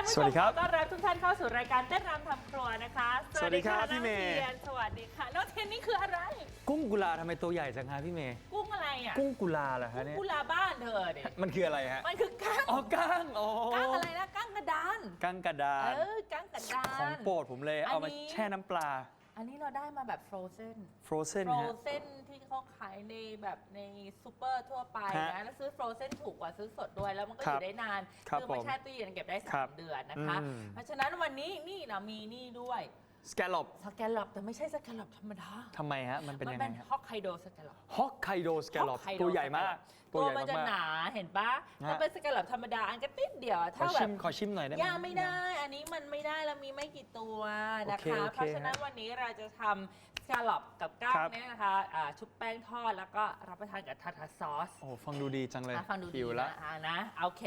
านผู้ชสวัมสดีครับขอต้อนรับทุกท่านเข้าสู่รายการเต้นรำทำครัวนะคะสวัสดีครับพี่เมย์ น้องทียนสวัสดีค่ะน้องเทนนี่คืออะไร กุ้งกุลาทำไมตัวใหญ่จังฮะพี่เมย์ กุ้งอะไรอะกุ้งกุลาเหรอฮะเนี่ย กุลาบ้านเธอเนี่ยมันคืออะไรฮะ มันคือกั้งอ๋อก้างอ๋อกั้งอะไรนะกั้งกระดานก้างกระดาเอนอกั้งกระดานของโปรดผมเลย เอามาอันนี้แช่น้ำปลา อันนี้เราได้มาแบบฟรอเซนฟรอเซนฟรอฮะเซนที่เขาขายในแบบในซูเปอร์ทั่วไปฮะนะแล้วซื้อฟรอเซนถูกกว่าซื้อสดด้วย แล้วมันก็อครับยู่ได้นานครับมาผมแช่ตู้เย็นเก็บได้ครัสาบมเดือนนะคะ อืม เพราะฉะนั้นวันนี้นี่เรามีนี่ด้วย สแกลลอปสแกลลอปแต่ไม่ใช่สแกลลอปธรรมดา ทำไมฮะ มันเป็นมันยังเป็ไงนฮะฮอกไกโดสแกลลอป ฮอกไกโดสแกลลอป Hokkaido ตัวใหญ่มาก ตัวใหญ่มันจะมากหนาเห็นปะฮะ ถ้าเป็นสแกลลอปธรรมดาอันก็ติดเดียวๆขอถ้าแบชิบมขอชิมหน่อยได้ไหม ย่าไม่ได้ อันนี้มันไม่ได้เรามีไม่กี่ตัวนะโอเคคะ โอเคเพราะฉะนั้นวันนี้เราจะทำสแกลลอปกับก้างครับ เนี่ยนะคะอ่าชุบแป้งทอดแล้วก็รับประทานกับทาทาซอส โอ้ฟังดูดีจังเลยอะฟังดูดีหิวละ นะอะนะโอเค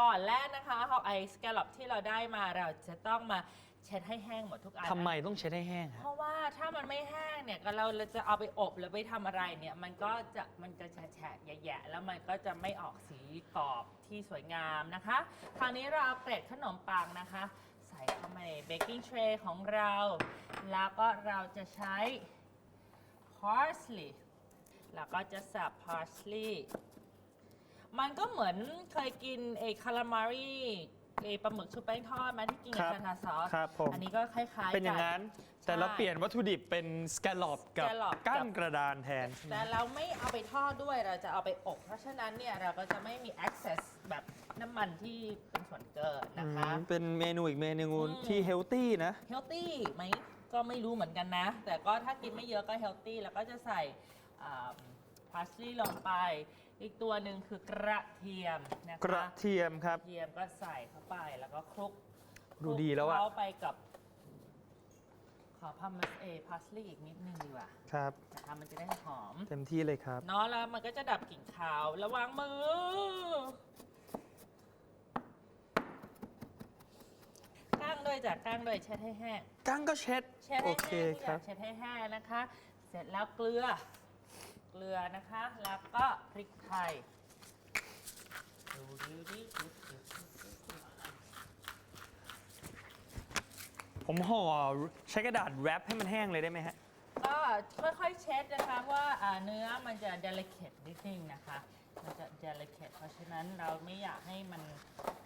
ก่อนแรกนะคะเอาไอ้สแกลลอปที่เราได้มาเราจะต้องมา เช็ดให้แห้งหมดทุกอันนะทำไมต้องเช็ดให้แห้งเพฮะราะว่าถ้ามันไม่แห้งเนี่ยก็เราจะเอาไปอบหรือไปทำอะไรเนี่ยมันก็จะมันจะแฉะๆแยะๆแล้วมันก็จะไม่ออกสีกรอบที่สวยงามนะคะ คราวนี้เราเอาเกล็ดขนมปังนะคะ ใส่เข้ามาในเบกกิ้งเทรย์ของเรา แล้วก็เราจะใช้ parsley แล้วก็จะสับ parsley มันก็เหมือนเคยกินเอคารามารี เอปลาหมึกชุบแป้งทอดไหมาที่กินกับครับทาทาซอส ครับผม อันนี้ก็คล้ายๆเป็นอย่างนั้นแต่เราเปลี่ยนวัตถุดิบเป็นสแกลลอปกับ scallop ก้างกับกระดานแทน แต่เราไม่เอาไปทอดด้วยเราจะเอาไปอบ เพราะฉะนั้นเนี่ยเราก็จะไม่มี access แบบน้ำมันที่เป็นส่วนเกินนะคะอืมเป็นเมนูอีกเมนูอืมที่เฮลตี้นะ healthy ไหมก็ไม่รู้เหมือนกันนะ แต่ก็ถ้ากินไม่เยอะก็ healthy แล้วก็จะใส่พาสลีย์ลงไป อีกตัวหนึ่งคือกระเทียมนะคะกระเทียมครับกระเทียมก็ใส่เข้าไปแล้วก็คลุกดูดีแล้วอะคเข้าไปกับขอพามัสเอพาสลีย์อีกนิดนึงดีกว่าครับ นะคะมันจะได้หอม เต็มที่เลยครับ เนาะแล้วมันก็จะดับกลิ่นคาวระวังมือ ก้างด้วยจ้ะก้างด้วยเช็ดให้แห้งกั้งก็เช็ด เช็ดโอให้เคแห้งครับเช็ดให้แห้งนะคะ เสร็จแล้วเกลือ เกลือนะคะ แล้วก็พริกไทยดูดิดิดูดิดิผมห่อใช้กระดาษแรปให้มันแห้งเลยได้ไหมฮะ ก็ค่อยๆเช็ดนะคะเพราะว่าอ่าเนื้อมันจะ delicate นิดนึงนะคะ มันจะ delicate เพราะฉะนั้นเราไม่อยากให้มัน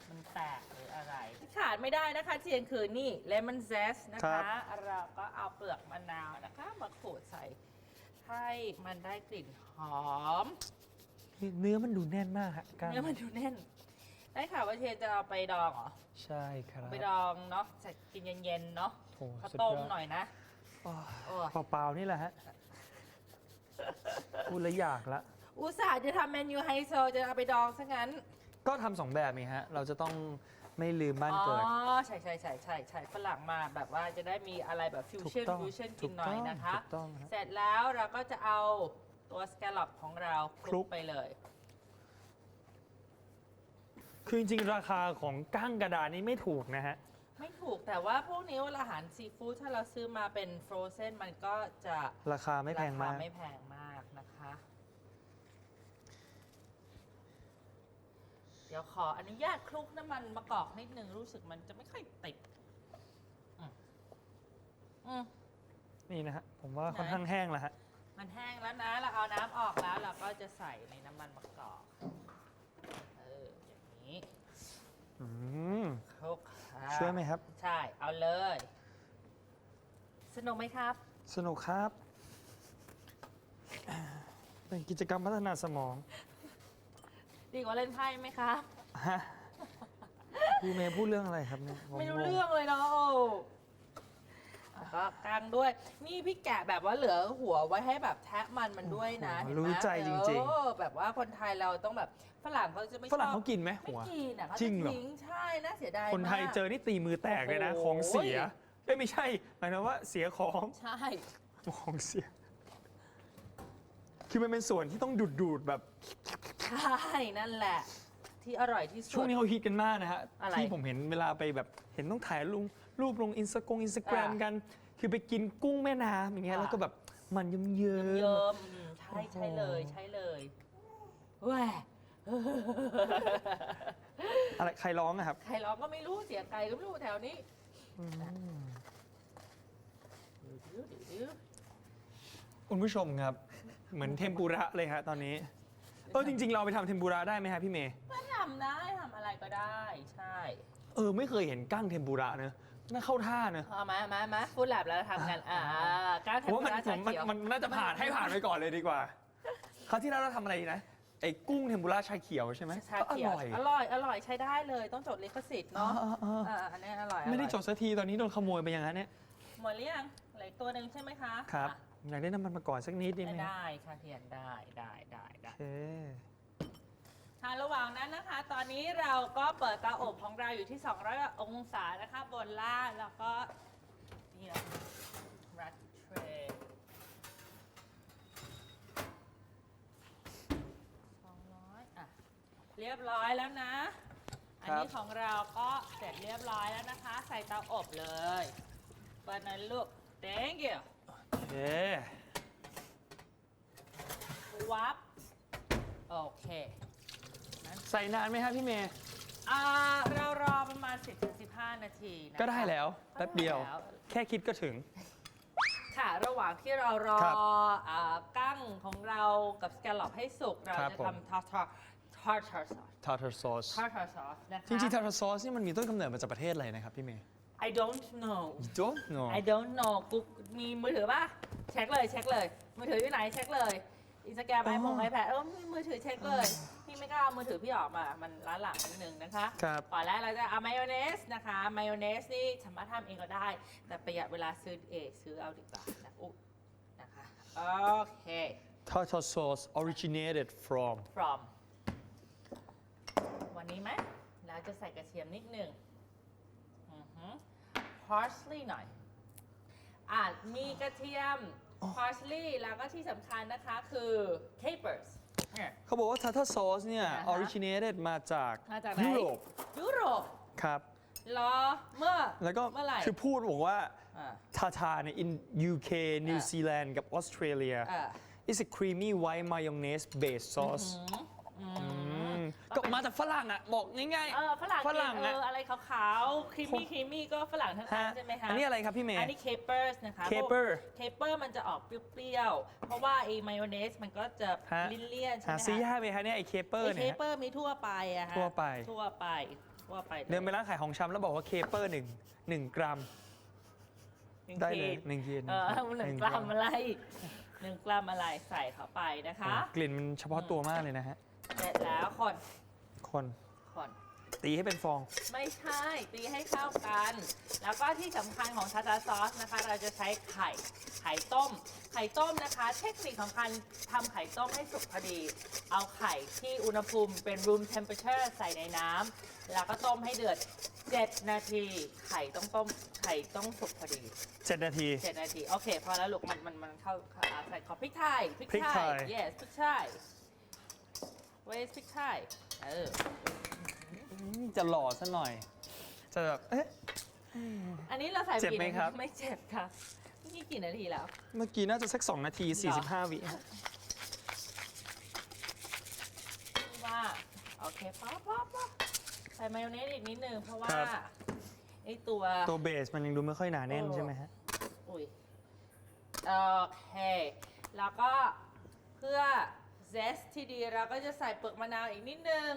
มันแตกหรืออะไร ขาดไม่ได้นะคะเทียนคือนี่ lemon zest นะครัคะบ เราก็เอาเปลือกมะนาวนะคะ มาขูดใส่ ให้มันได้กลิ่นหอม เนื้อมันดูแน่นมากฮะกั้งเนื้อมันดูแน่น ได้ค่ะว่าเทียนจะเอาไปดองเหรอ ใช่ครับไปดองเนาะใส่กินเย็นๆเนาะโอ้ข้าวสุดต้มยอดหน่อยนะ โอ้ยโอ้ยเปล่าๆนี่แหละฮะพูดแล้วอยากละ อุตส่าห์จะทำเมนูไฮโซจะเอาไปดองซะงั้น ก็ทำสองแบบนี่ฮะ เราจะต้อง ไม่ลืมบ้านอ๋อเกิดใช่ใช่ใช่ใช่ใช่ฝรั่งมาแบบว่าจะได้มีอะไรแบบฟิวถูกชั่นต้องฟิวชั่นถูกินกหน่อยต้องนะคะ ถูกต้องฮะเสร็จแล้วเราก็จะเอาตัวสแกลลอปของเราคคลุลุก กไปเลย คือจริงๆ ราคาของกั้งกระดานนี้ไม่ถูกนะฮะ ไม่ถูกแต่ว่าพวกนี้เวลาอาหารซีฟู้ดถ้าเราซื้อมาเป็นฟรอเซนมันก็จะราคาไม่แพงมาก รคไม่แพงมากนะคะ เดี๋ยวขออนุญาตคลุกน้ำมันมะกอกนิดนึงรู้สึกมันจะไม่ค่อยติดอืมอืม นี่นะฮะผมว่าไหนค่อนข้างแห้งแล้วฮะมันแห้งแล้วนะ เราเอาน้ำออกแล้ว เราก็จะใส่ในน้ำมันมะกอก เออ อย่างนี้อืมคลุกค่ะช่วยไหมครับ ใช่ เอาเลย สนุกไหมครับ สนุกครับ เป็นกิจกรรมพัฒนาสมอง ดีกว่าเล่นไพ่ไหมครับ ฮะพี่เมย์พูดเรื่องอะไรครับเนี่ยผไม่รู้งงเรื่องเลยเนาะแล้วก็กลางด้วย นี่พี่แกะแบบว่าเหลือหัวไว้ให้แบบแทะมันมันด้วยนะโอ้โหเห็นไหมรู้ใจจริงๆ เออแบบว่าคนไทยเราต้องแบบฝรั่งเขาจะไม่ชอบฝรั่งเขากินไหมไม่หัว กินอะเขาจริจะงเหรอ ทิ้งใช่น่าเสียดายคนไทยมาก เจอนี่ตีมือแตกเลยนะ โอ้โห ของเสียเอ้ยไม่ใช่หมายถึงว่าเสียของใช่ ของเสีย คือมันเป็นส่วนที่ต้องดูดดูดๆแบบ ใช่นั่นแหละ ที่อร่อยที่สุด ช่วงนี้เขาฮิตกันมากนะฮะ อะไรที่ผมเห็นเวลาไปแบบเห็นต้องถ่ายลงรูปลงอินสตาแกรมอินสตาแกรมอ่ากัน คือไปกินกุ้งแม่น้ำอย่างเงี้ยอ่า แล้วก็แบบมันเยิ้มเยิ้เยิ้มมอืมใช่โอ้โหใช่เลยใช่เลยแหวอะไรใครร้องอะครับ ใครร้องก็ไม่รู้เสียงไก่ก็ไม่รู้แถวนี้คุณผู้ชมครับ เหมือนเทมปุระเลยฮะตอนนี้ เออจริง ๆ เราไปทำเทมปุระได้ไหมฮะพี่เมย์ก็ทำได้ทำอะไรก็ได้ใช่เออไม่เคยเห็นกั้งเทมปุระเนอะน่าเข้าท่าเนอะเอามามามาฟูดแลบแล้วทำกันอ่าการผมว่ามันทำผมชามันเขียวมันน่าจะผ่านให้ผ่านไปก่อนเลยดีกว่าคราวที่แล้วเราทำอะไรนะไอ้กุ้งเทมปุระชาเขียวใช่ไหมชาก็อเขียวร่อยอร่อยอร่อยใช้ได้เลยต้องจดลิขสิทธิ์เนาะอ่าอ่าอ่าอ่าอันนี้อร่อยไม่ได้อร่อยจดสักทีตอนนี้โดนขโมยไปอย่างนั้นเนี่ย หมดหรือยังเหลืออกตัวหนึ่งใช่ไหมคะครับ อะ อยากได้น้ำมันมาก่อนสักนิดได้ไหมได้ชาเขียวได้ได้ได้ได้ โอเค ค่ะระหว่างนั้นนะคะ ตอนนี้เราก็เปิดเตาอบของเราอยู่ที่ 200 องศานะคะ บนล่างแล้วก็นี่นะรัดเทรย์200อะ เรียบร้อยแล้วนะ อันนี้ของเราก็เสร็จเรียบร้อยแล้วนะคะ ใส่เตาอบเลยเปิดหนั้นลูก thank you โอเค วับโอเคใส่นานไหมครับพี่เมย์ อ่าเรารอประมาณ 10-15 นาทีนะคะก็ได้แล้วแป๊บเดียว ก็ไแล้ แค่คิดก็ถึง ค่ะ ระหว่างที่เรารอครับอ่ากั้งของเรากับสแกลลอปให้สุก เราครับจะผม ทำทาร์ทาร์ทาร์ทาร์ซอส tartar sauce ทาร์ทาร์ซอสนะคะจริงๆ tartar sauce นี่มันมีต้นกำเนิดมาจากประเทศอะไรนะครับพี่เมย์ I don't know You don't know I don't know กูมีมือถือป่ะ เช็คเลย เช็คเลย มือถืออยู่ไหน เช็คเลยอินสตาแกรมไอพงไอแพดเออมีมือถือเช็คเลย พี่ไม่กล้าเอามือถือพี่ออกมา มันล้าหลังนิดนึงนะคะครับก่อนแรกเราจะเอามายองเนสนะคะมายองเนสนี่สามารถทำเองก็ได้ แต่ประหยัดเวลาซื้อเองซื้อเอาดีกว่านะอุ๊ยนะคะ โอเค tartar sauce originated from from วันนี้ไหมแล้วจะใส่กระเทียมนิดหนึ่ง อือหือ parsley หน่อย อะมีกระเทียม parsley แล้วก็ที่สำคัญนะคะคือ capers เนี่ย เขาบอกว่า tartar sauce เนี่ย อ่าฮะ originated มาจากมาจากไหน ยุโรปยุโรปครับรอเมื่อแล้วก็เมื่อไหร่คือพูดบอกว่าอ่า tartar เนี่ย in UK New อ่า Zealand กับ Australia อ่า is a creamy white mayonnaise based sauce อืมอื มก็มาจากฝรั่งอะบอกง่ายเออฝรั่งฝรั่งเออะ ออะไรขาวๆครีมมี่ครีมมี่ก็ฝรั่งทั้งๆนั้ฮะนใช่ไหมคะอันนี้อะไรครับพี่เมย์อันนี้ capers นะคะ caper เคเปอร์มันจะออกเปรี้ยวๆ เพราะว่าไอ้มายองเนสมันก็จะฮะลิ้นเลี่ยนใช่หาไหมซื้อยาคะกไหมคะเนี่ยไอ้เคเปอร์ไอ้เคเนี่ย เปอร์มีทั่วไปอะฮะทั่วไป ทั่วไปทั่วไปลยเดินไปร้านขายของชำแล้วบอกว่าเคเปอร์หนึ่งหนึ่งกรัม หนึ่งได้เลยขีหนึ่งขีดเออหนึ่งกรัมอะไรหนึ่งกรัมอะไรใส่เข้าไปนะคะโอ้กลิ่นมันเฉพาะตัวมากเลยนะฮะ เสร็จแล้วคน คนคนตีให้เป็นฟองไม่ใช่ตีให้เข้ากัน แล้วก็ที่สำคัญของทาตาซอสนะคะ เราจะใช้ไข่ ไข่ต้ม ไข่ต้มนะคะ เทคนิคของการทำไข่ต้มให้สุกพอดี เอาไข่ที่อุณหภูมิเป็น room temperature ใส่ในน้ำแล้วก็ต้มให้เดือด 7 นาที ไข่ต้องต้ม ไข่ต้องสุกพอดี7นาที 7 นาที โอเค พอแล้วลูกมันมันมันเข้าเข้าใส่ขอพริกไทย พริกพริกไทไทยย yes พริกไทย where's พริกไทยเออ จะหล่อซะหน่อย จะแบบ เอ๊ะ อันนี้เราใส่เจ็บไหมกี่นาทีครับ ไม่เจ็บค่ะนี่กี่นาทีแล้ว เมื่อกี้น่าจะสัก 2 นาที 45 วิฮะว่าโอเคป๊อปป๊อปป๊อปใส่มายองเนสอีกนิดนึงเพราะว่าครับไอตัว ตัวเบสมันยังดูไม่ค่อยหนาแน่นเออใช่ไหมฮะ อุ้ยโอเค แล้วก็เพื่อ zest ที่ดีเราก็จะใส่เปลือกมะนาวอีกนิดนึง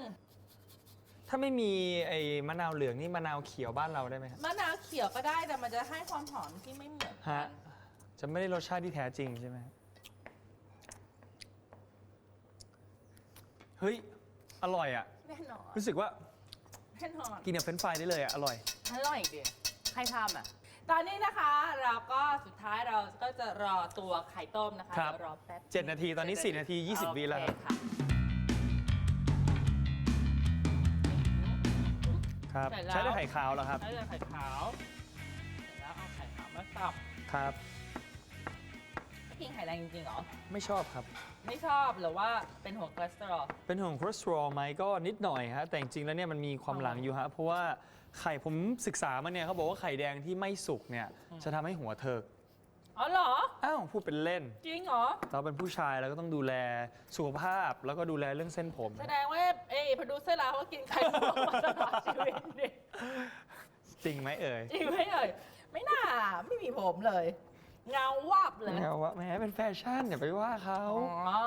ถ้าไม่มีไอ้มะนาวเหลืองนี่มะนาวเขียวบ้านเราได้ไหมฮะมะนาวเขียวก็ได้แต่มันจะให้ความหอมที่ไม่เหมือนกัฮะนจะไม่ได้รสชาติที่แท้จริงใช่ไหมฮะเฮ้ย อร่อยอะ แน่นอนรู้สึกว่าแน่นอนกินกับเฟรนช์ฟรายได้เลยอะ อร่อย อร่อยดิใครทำอะ ตอนนี้นะคะเราก็สุดท้ายเราก็จะรอตัวไข่ต้มนะคะครับเดี๋ยวรอแป๊บเจ็ดนาทีตอนนี้สี่นาทียี่สิบวิแล้วครับ โอเคค่ะครับเสร็จแล้วใช้ได้ไข่ขาวแล้วครับใช้เลยไข่ขาวเสร็จแล้วเอาไข่ขาวมาตับครับ ไม่กินไข่แดงจริงๆเหรอ ไม่ชอบครับ ไม่ชอบหรือว่าเป็นห่วงคอเลสเตอรอล เป็นห่วงคอเลสเตอรอลไหมก็นิดหน่อยฮะแต่จริงๆแล้วเนี่ยมันมีความหลังอยู่ฮะเพราะว่า ไข่ผมศึกษามาเนี่ยเขาบอกว่าไข่แดงที่ไม่สุกเนี่ยจะทำให้หัวเถิกอ๋อเหรอ อ้าวพูดเป็นเล่น จริงเหรอ เราเป็นผู้ชายเราก็ต้องดูแลสุขภาพแล้วก็ดูแลเรื่องเส้นผม แสดงว่าเอ้พดูเซอร์เราเขากินไข่ลวกมาตลอดชีวิตดิจริงไหมเอ่ยจริงไหมเอ่ยไม่น่าไม่มีผมเลย เงาวับเลยแม้ว่าแม้เป็นแฟชั่นอย่าไปว่าเขาอ๋อ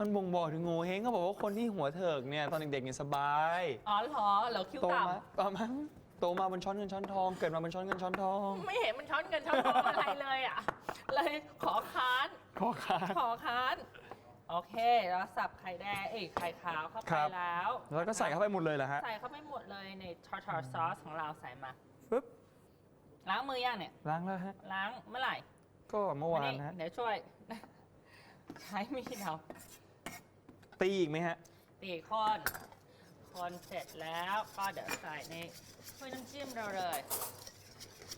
มันบ่งบอกถึงโงเฮงเขาบอกว่าคนที่หัวเถิกเนี่ยตอนเด็กๆเนี่ยสบายอ๋อเหรอเหรอคิ้วโตต่มาตอนนั้นโตมาบนช้อนเงินช้อนทองเกิดมาบนช้อนเงินช้อนทองำไม่เห็นมันช้อนเงินช้อนทองอะไรเลยอะ เลยขอค้าน ขอขาด ขอค้าน โอเคแล้วสับไข่แดงเอ้ยไข่ขาวเข้าไปครับ แล้ว แล้วก็ใส่เข้าไปหมดเลยเหรอฮะใส่เข้าไปหมดเลยในทาร์ทาร์ซอสของเราใส่มาปึ๊บล้างมือยังเนี่ย ล้างแล้วฮะ ล้างเมื่อไหร่ก็เมื่อวานอันะฮะ เดี๋ยวช่วย ใช้มีดเรา ตีอีกไหมฮะ ตีคนคนเสร็จแล้วก็เดี๋ยวใส่ในถ้วยน้ำจิ้มเราเลย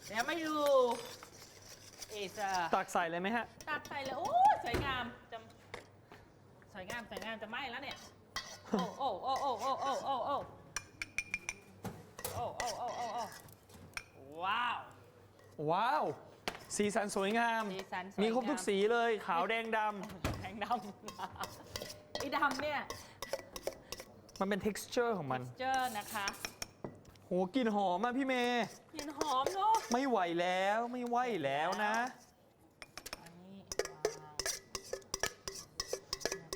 เดี๋ยวมาดูอีจะตักใส่เลยไหมฮะ ตักใส่เลย โอ้สวยงามจะสวยงามสวยงามจะไหม้แล้วเนี่ย โอ้โอ้โอ้โอ้โอ้โอ้โอ้โอ้โอ้โอ้โอ้โอ้โอ้ว้าว ว้าว สีสันสวยงาม สีสันสวยงาม มีครบทุกสีเลย ขาวแดงดแดงดำ ไอ้ดำเนี่ยำมันเป็น texture ของมัน เจอนะคะโหกลิ่นหอมอะพี่เมย์ กลิ่นหอมเนาะ ไม่ไหวแล้วไม่ไหวแล้วนะ อันนี้วางแล้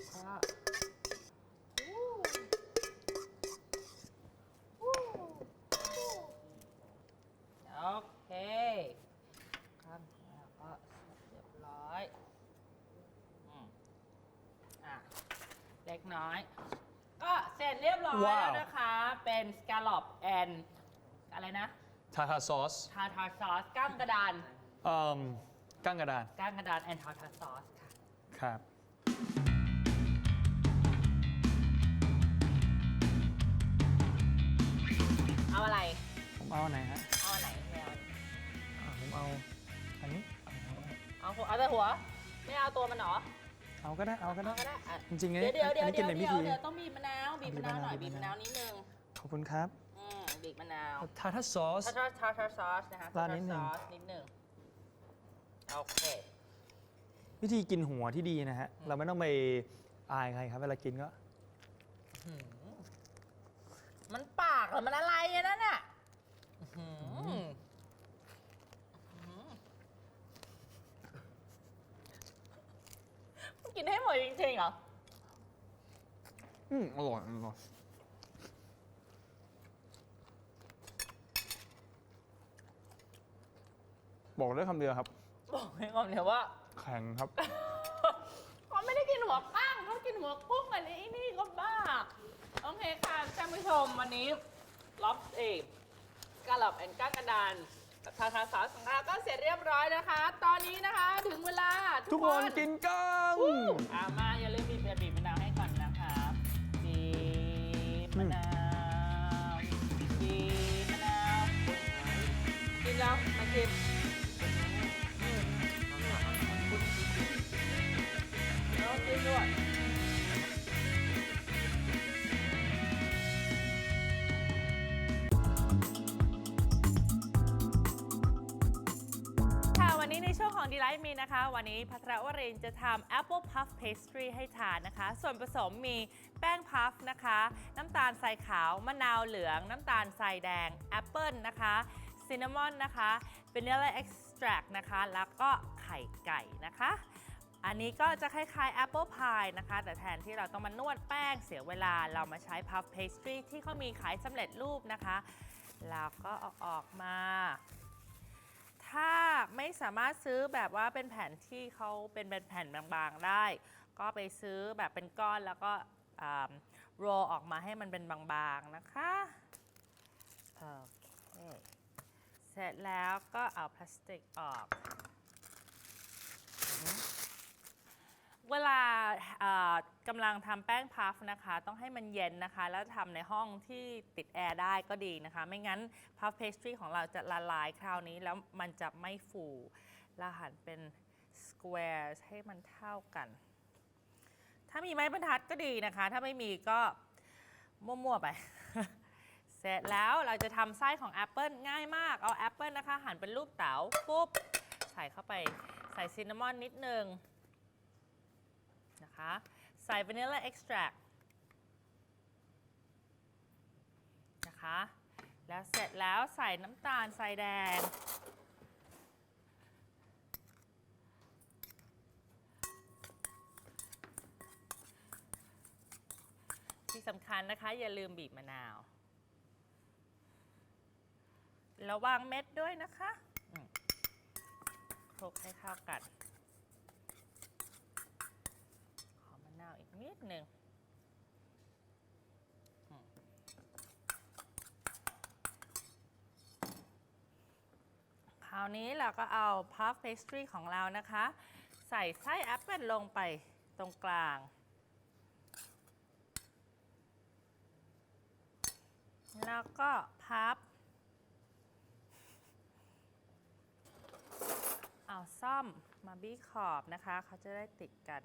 วก็อู้อู้อู้โอเคครับแล้วก็เรียบร้อยอืมอะ เล็ก น้อย ก็เสร็จเรียบร้อยว้าว แล้วนะคะ เป็นสกาล o อปแอนอะไรนะทาทาซอสทาทาซอสก้างกระดานเอ่มก้างกระดานก้างกระดานแอนทาทาซอสค่ะ ครับ เอาอะไร ผมเอาไหนฮะเอาอันไหนไม่เอาอ่าผมเอาอันนี้เอาหัวเอาแต่หัว ไม่เอาตัวมันเหรอ เอาก็ได้เอาก็ได้ เอาก็ได้อะจริงๆอันเดี๋นี้ยวเดี๋ยวอันเดี๋ยวนี้กิเดี๋นยวเป็นพิธีเดี๋ยวเดี๋ยวต้องบีบมะนาวบีบมะนาวหน่อยบีบีบบมะนานมะาว วนิดนึงขอบคุณครับ อืมบีบมะนาวทาทาซอส ทาทาทาทาซอสนะคะราดนิดนึง ทาทาซอสนิดนึงโอเค วิธีกินหัวที่ดีนะฮะ เราไม่ต้องไปอายใครครับ เวลากินก็หืมมันปากเหรอมันอะไรอะนั่นน่ะอื้อหืออื้อหือมัน กินให้หมดจริงๆเหรอ อืมอร่อยอร่อยบอกได้คำเดียวครับ บอกให้ก่อนเลยว่า แข็งครับ เขาไม่ได้กินหัวก้างเขากินหัวกุ้งอันนี้นี่ก็บ้า โอเคค่ะท่านผู้ชมวันนี้ล็อบเอกกะหล่ำแอนก้างกระดาน กับทาทาสาวสังฆาก็เสร็จเรียบร้อยนะคะ ตอนนี้นะคะถึงเวลาทุกคนกินกังอ่ามาอย่าลืมบีบบีบมะนาวใของ Delight Me นะคะ วันนี้พัทรวรินทร์จะทำ Apple Puff Pastry ให้ทานนะคะ ส่วนผสมมีแป้งพัฟนะคะ น้ำตาลทรายขาว มะนาวเหลือง น้ำตาลทรายแดง แอปเปิลนะคะซินนามอนนะคะเ a นิล a เอ็กซ์แทรนะคะ แล้วก็ไข่ไก่นะคะ อันนี้ก็จะคล้ายๆ Apple Pie นะคะ แต่แทนที่เราต้องมานวดแป้งเสียเวลาเรามาใช้ Puff Pastry ที่เขามีขายสำเร็จรูปนะคะ แล้วก็เอาออกมา ถ้าไม่สามารถซื้อแบบว่าเป็นแผ่นที่เขาเป็นเป็นแผ่นบางๆได้ ก็ไปซื้อแบบเป็นก้อนแล้วก็โรลออกมาให้มันเป็นบางๆนะคะโอเคเสร็จแล้วก็เอาพลาสติกออก เวลาเอ่อกำลังทำแป้งพัฟนะคะ ต้องให้มันเย็นนะคะ แล้วทำในห้องที่ติดแอร์ได้ก็ดีนะคะ ไม่งั้นพัฟเพสตรีของเราจะละลายคราวนี้แล้วมันจะไม่ฟูเราหั่นเป็นสแควร์ให้มันเท่ากัน ถ้ามีไม้บรรทัดก็ดีนะคะ ถ้าไม่มีก็มั่วๆไป เสร็จแล้วเราจะทำไส้ของแอปเปิลง่ายมาก เอาแอปเปิลนะคะ หั่นเป็นรูปเต๋าปุ๊บ ใส่เข้าไปใส่ซินนามอนนิดนึง นะคะ ใส่วานิลลาเอ็กซ์แทรนะคะ แล้วเสร็จแล้วใส่น้ำตาลทรายแดง ที่สำคัญนะคะ อย่าลืมบีบมะนาว ระวังเม็ดด้วยนะคะคลุกให้เข้ากัน ขอมะนาวอีกนิ ดหนึ่งคราวนี้เราก็เอาพัฟเพสตรีของเรานะคะ ใส่ไส้แอปเปิลลงไปตรงกลาง แล้วก็พับ เอาซ่อมมาบี้ขอบนะคะ เขาจะได้ติดกัน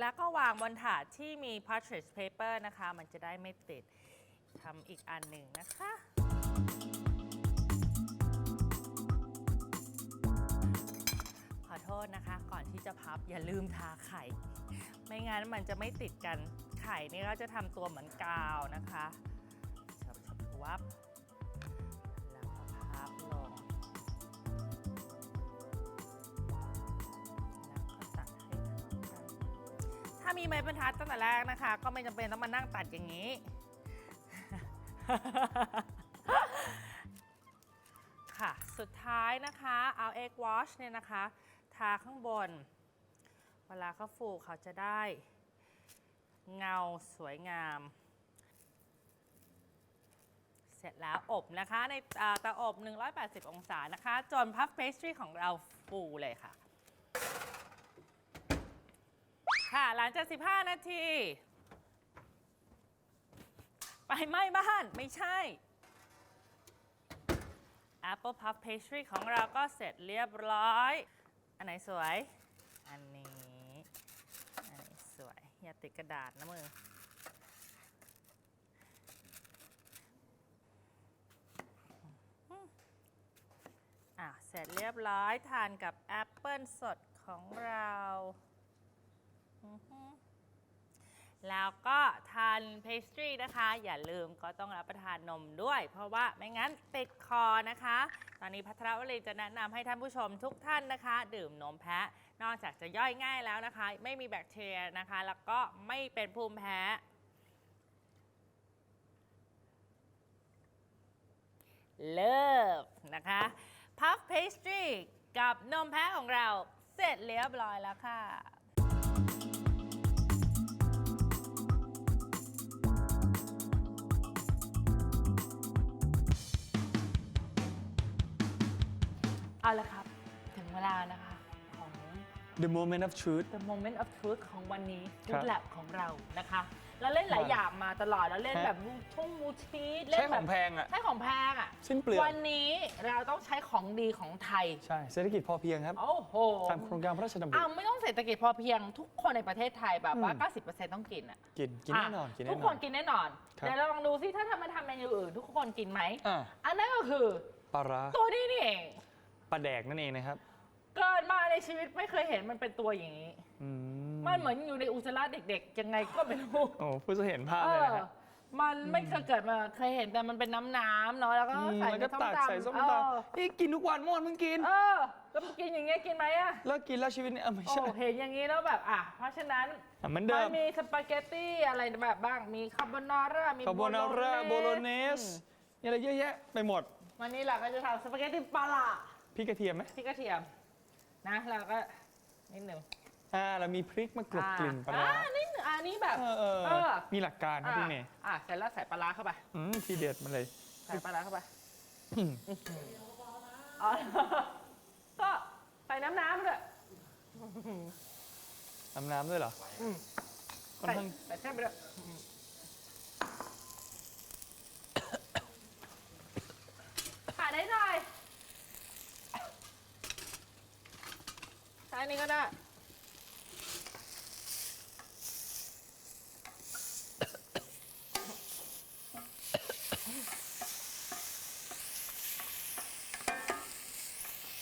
แล้วก็วางบนถาดที่มี partridge paper นะคะ มันจะได้ไม่ติดทำอีกอันหนึ่งนะคะ ขอโทษนะคะ ก่อนที่จะพับอย่าลืมทาไข่ ไม่งั้นมันจะไม่ติดกันไข่นี่ก็จะทำตัวเหมือนกาวนะคะชับชับวับ ถ้ามีไม้บรรทัดตั้งแต่แรกนะคะ ก็ไม่จำเป็นต้องมานั่งตัดอย่างนี้ ค่ะ สุดท้ายนะคะเอาเอ็กวอชเนี่ยนะคะ ทาข้างบน เวลาเขาฟูเขาจะได้ เงาสวยงาม เสร็จแล้วอบนะคะ ในเตาอบ 180 องศานะคะ จนพัฟเพสตรีของเราฟูเลยค่ะ ค่ะ หลังจาก 15 นาที ไปไหม้บ้านไม่ใช่ Apple Puff Pastry ของเราก็เสร็จเรียบร้อย อันไหนสวย อันนี้ อันไหนสวย อย่าติดกระดาษนะมือ อะ เสร็จเรียบร้อยทานกับแอปเปิลสดของเรา แล้วก็ทานเพสตรีนะคะ อย่าลืมก็ต้องรับประทานนมด้วย เพราะว่าไม่งั้นติดคอนะคะ ตอนนี้พัทรวลีจะแนะนำให้ท่านผู้ชมทุกท่านนะคะ ดื่มนมแพะ นอกจากจะย่อยง่ายแล้วนะคะ ไม่มีแบคทีเรียนะคะ แล้วก็ไม่เป็นภูมิแพ้เลิฟนะคะพัฟเพสตรีกับนมแพะของเราเสร็จเรียบร้อยแล้วค่ะ เอาละครับ ถึงเวลานะคะของ The moment of truth The Moment of Truth ของวันนี้ครั Food บ Lab ของเรานะคะ เราเล่นหลายครับอย่างมาตลอดเราเล่นฮะแบบมูช่งมูชีสเล่ใช้นขแบอบงแพงอะ ใช้ของแพงอะ สิ้นเปลืองวันนี้เราต้องใช้ของดีของไทย ใช่เศรษฐกิจพอเพียงครับโอ้โหตามโครงการพระราชดำริ อ้าวไม่ต้องเศรษฐกิจพอเพียงทุกคนในประเทศไทยแบบว่า อืม 90%ต้องกินอะกินกินแน่นอนอะกินแน่ทุกนคอน นกินแน่นอนครับ เดี๋ยวเราลองดูซิถ้าทำมาทำเมนูอื่น ทุกคนกินไหม อ่าอันนั้นก็คือ ปลาร้า ตัวนี้นี่เอง ปลาแดกนั่นเองนะครับเกิดมาในชีวิตไม่เคยเห็นมันเป็นตัวอย่างนี้ อืมมันเหมือนอยู่ในอุจจาระเด็กๆ ยังไงก็ไม่รู้โอ้ผู้จะเห็นภาพเอเลยอนะครับมันไม่เคยเกิดมาเคยเห็นแต่มันเป็นน้ำน้ำๆเนาะแล้วก็อืมใส่แล้วก็ตักใส่ส้มเอตอำนี่กินทุกวันม่วนมึงกิน เออแล้วมันกินอย่างเงี้ยกินไหมอะแล้วกินแล้วชีวิตเนี่ยเออไม่โอ้ใช่เห็นอย่างงี้แล้วแบบอะเพราะฉะนั้นอะเหมือนมัเดินมมีสปาเกตตี้อะไรแบบบ้างมีคาโบนาร่ามี คาโบนาร่า โบโลเนสนี่อะไรเยอะแยะไปหมด วันนี้เราก็จะทำสปาเกตตี้ปลาล่า พริกกระเทียมไหมที่กระเทียมนะเราก็นิดหนึ่งอ่าเรามีพริกมากลบกลิ่นปลาร้าอ่านิดหนึ่งอันนี้แบบเออเออเออมีหลักการครับอะพี่เมย์อะเสร็จแล้วใส่ปลาร้าเข้าไปอืมทีเด็ดมาเลย ใส่ปลาร้าเข้าไปอืมอ๋อก็ใส่น้ำน้ำด้วยทำน้ำด้วยเหรออืมค่อนใส่ข้างใส่แค่ไปด้วยอืมขาดได้หน่อย ซ้ายนี้ก็ได้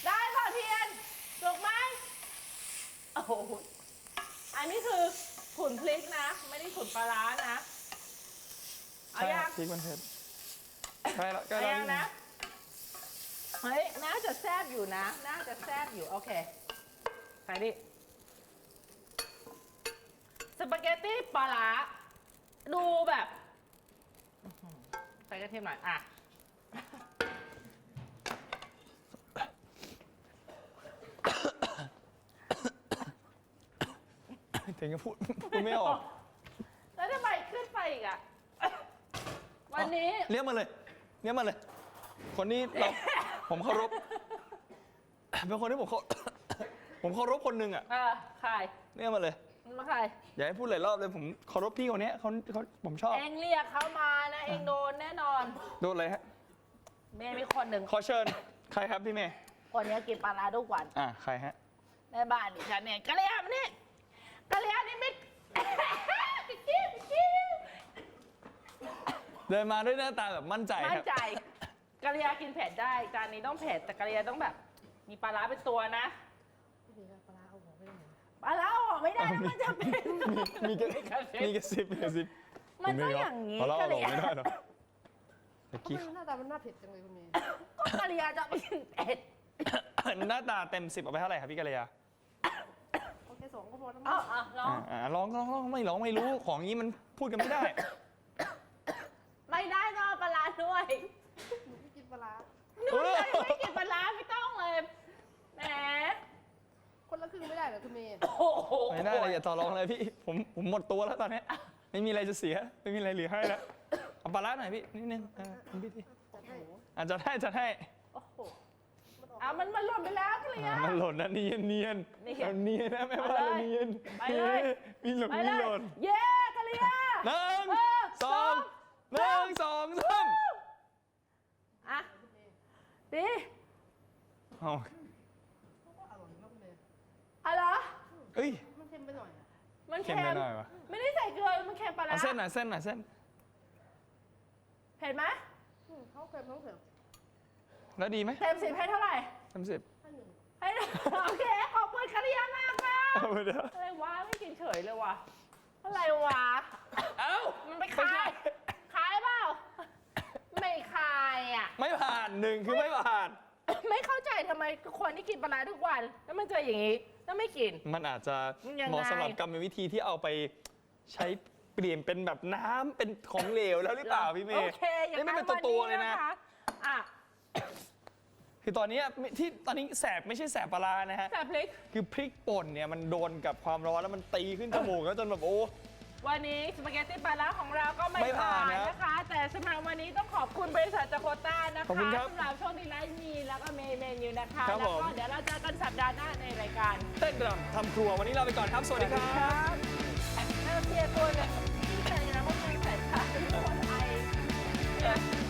ได้เปล่ะเทียนสุกไหมโอ้โหอันนี้คือขุนพลิกนะ ไม่ได้ขุนปลาร้านะ เอาใช่คยัรังพริกมันเผ็ดใช่แล้วกล้ละยังนะ เฮ้ย น่าจะแซบอยู่นะ น่าจะแซบอยู่ โอเค ใส่ดิสปาเกตตี้ปลาร้าดูแบบอื้อหือใส่กระเทียมหน่อย อะ ถึงจะพูดพูดไม่ออก แล้วทำไมขึ้นไปอีกอะ วันนี้ เรียกมาเลย เรียกมาเลย คนนี้เรา ผมเคารพ เป็นคนที่ผมเคา ผมเคารพคนหนึ่งอะ เออใครเรียกมาเลย มันมาใคร อย่าให้พูดหลายรอบเลยผมเคารพพี่คนเนี้ยเขาเขาผมชอบ เองเรียกเขามานะ เองโดนแน่นอน โดนอะไรฮะ เมย์มีคนหนึ่งขอเชิญ ใครครับพี่เมย์ คนนี้กินปลาร้าทุกวันอ่าใครฮะในบ้านดิฉันเนี่ยกะเลียมานี่กะเลียนี่ไม่ พี่กี้พี่กี้เดินมาด้วยหน้าตาแบบมั่นใจมั่คนรับ ใจกะเลียกินเผ็ดได้จานนี้ต้องเผ็ดแต่กะเลียต้องแบบ มีปลาร้าเป็นตัวนะ ปลาร้าเอาออกไม่ ได้นะมันจะเป็น มีกระมีกระซิบ มีกระซิบมันต้องอย่างนี้นี้เรากะเอาลเลีงยไม่ได้หรอเมื่อทำกี้ไมหน้าตามันน่าเผ็ดจังเลยคุณเมย์ก็กะเลียจะไม่กินเผ็ดหน้าตาเต็มสิบเอาไปเท่าไหร่ครับพี่กะเลียโอเคสองก็พอแล้วเอ๋อาลองอ่าอ่าร้องร้องร้องไม่ร้องไม่รู้ของนี้มันพูดกันไม่ได้ ไม่ได้ต้องเอาปลาร้าด้วยหนูไม่กินปลาร้าหนูเลยไม่กินปลาร้าไม่ต้องเลยแหม คนละครึ่งไม่ได้เหรอคุณเมย์โอ้โหไม่ได้เลยอย่าต่อรองเลยพี่ ผมผมหมดตัวแล้วตอนนี้ไม่มีอะไรจะเสีย ไม่มีอะไรเหลือให้แล้วเอาปลาร้าหน่อยพี่นิดนึงอ่าคุณพี่ที่จัดให้อาจจะให้จะให้โอ้โหมันออกอะมันมันหล่นไปแล้วกะเลียอ่ามันหล่นนะเนียนเนียนเนียนเอาเนียนนะไม่ว่าไปเลยเนียนไปเลย มีหล่นไปมีเลหยล่นเย้กะเลีย หนึ่งเออสองหนึ่งสองสามอะดีเอา อร่อยมากคุณเมย์ อะไร เหรอ เอ้ย มันเค็มไปหน่อยอะมันเค็เค็มมไปหน่อยวะ ไม่ได้ใส่เกลือ มันเค็มปลาร้าเอาเส้นหน่อยเส้นหน่อยเส้น เผ็ดไหมอืมเขาเค็มเขาเผ็ดแล้วดีไหมเต็มสิบให้เท่าไหร่เต็มสิบให้หนึ่งให้โอเค ขอบคุณกะเลียมากค่ะ เอาไปเดี๋ยวอะไรวะไม่กินเฉยเลยวะอะไรวะ เอ้ามันไม่คาย คายเปล่า ไม่คายอะ ไม่ผ่านหนึ่งคือไม่ผ่าน ไม่เข้าใจทำไมคนที่กินปลาร้าทุกวัน แล้วมันเจออย่างนี้ แล้วไม่กิน มันอาจจะยังไง เหมาะสำหรับกรรมวิธีที่เอาไปใช้เปลี่ยนเป็นแบบน้ำเป็นของเหลวแล้วหรือเปล่าพี่เมย์โอเคอย่างนี่ไม่นั้นเป็นตัวตัวๆเลยนะวัคอะคือตอนเนี้ยที่ตอนนี้แสบไม่ใช่แสบปลาร้านะฮะ แต่พริก คือพริกป่นเนี่ยมันโดนกับความร้อนแล้วมันตีขึ้นจมูกแล้วจนแบบโอ้ วันนี้สปาเกตตี้ปลาร้าของเราก็ไม่ไม่ผ่าผ่านนนะ นะคะ บริษัทจโคต้านะคะสำหรับช่วงที่ไลฟ์มีแล้วก็เมย์เมนูนะคะแล้วก็เดี๋ยวเราเจอกันสัปดาห์หน้าในรายการเต้นรำทำครัววันนี้ลาไปก่อนครับ สวัสดีครับ บแต่เทียวตัวเนี่ยใส่แล้วก็ยังใส่ขาทุกคนไอ